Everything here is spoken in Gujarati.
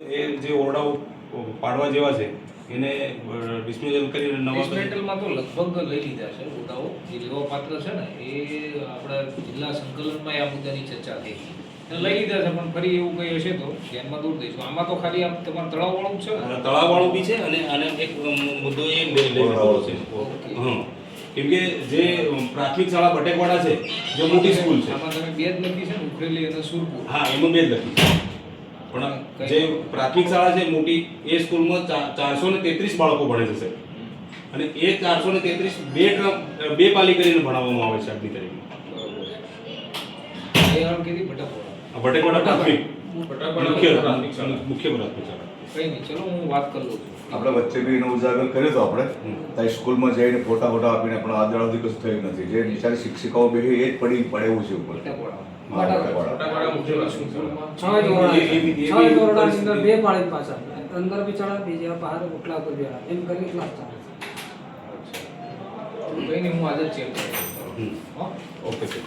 એ જે ઓરડાઓ પાડવા જેવા છે એને ડિસ્મેઝલ કરીને નવા ડિસ્મેન્ટલમાં તો લગભગ લઈ લીધા છે ઓરડાઓ. જે લેવા પાત્ર છે ને એ આપણા જિલ્લા સંકલનમાં આ મુદ્દાની ચર્ચા થઈ લઈ લીધા છે પણ ફરી એવું કંઈ હશે તો ધ્યાનમાં દૂર દઈશું આમાં તો ખાલી આમ તમારે તળાવવાળું છે ને? તળાવવાળું બી છે અને અને એક મુદ્દો એ લે- લેવાનો છે. ઓકે. કેમ કે જે પ્રાથમિક શાળા બટેકવાડા છે જે મોટી સ્કૂલ છે. આમાં તમે બે જ લખી છે ને ઉખરેલી અને સુરપુર. હા એમાં બે જ લખી છે. પણ જે પ્રાથમિક શાળા છે મોટી એ સ્કૂલમાં ચારસો ને તેત્રીસ બાળકો ભણે છે. અને એ ચારસો ને તેત્રીસ બે ટ્રમ બે પાલી કરીને ભણાવવામાં આવે છે આજની તારીખમાં. ભટકવાડા પ્રાથમિક. મુખ્ય મુખ્ય પ્રાથમિક શાળા કંઈ નહીં ચલો હું વાત કરી છું. આપણે વચ્ચે બી એનો ઉજાગર કર્યો તો આપણે. ત્યાં સ્કૂલમાં જઈને ફોટા ફોટા આપીને પણ કશું થયું નથી. જે બિચારી શિક્ષિકાઓ બે એ જ પડી પડે એવું છે ઉપર. બે પાળી પાછા. અંદર બિચારા બીજા બહાર બેડા એમ કરીને ક્લાસ ચાલે છે. કંઈ નહીં હું આજે જ ચેક કરું ઓકે સર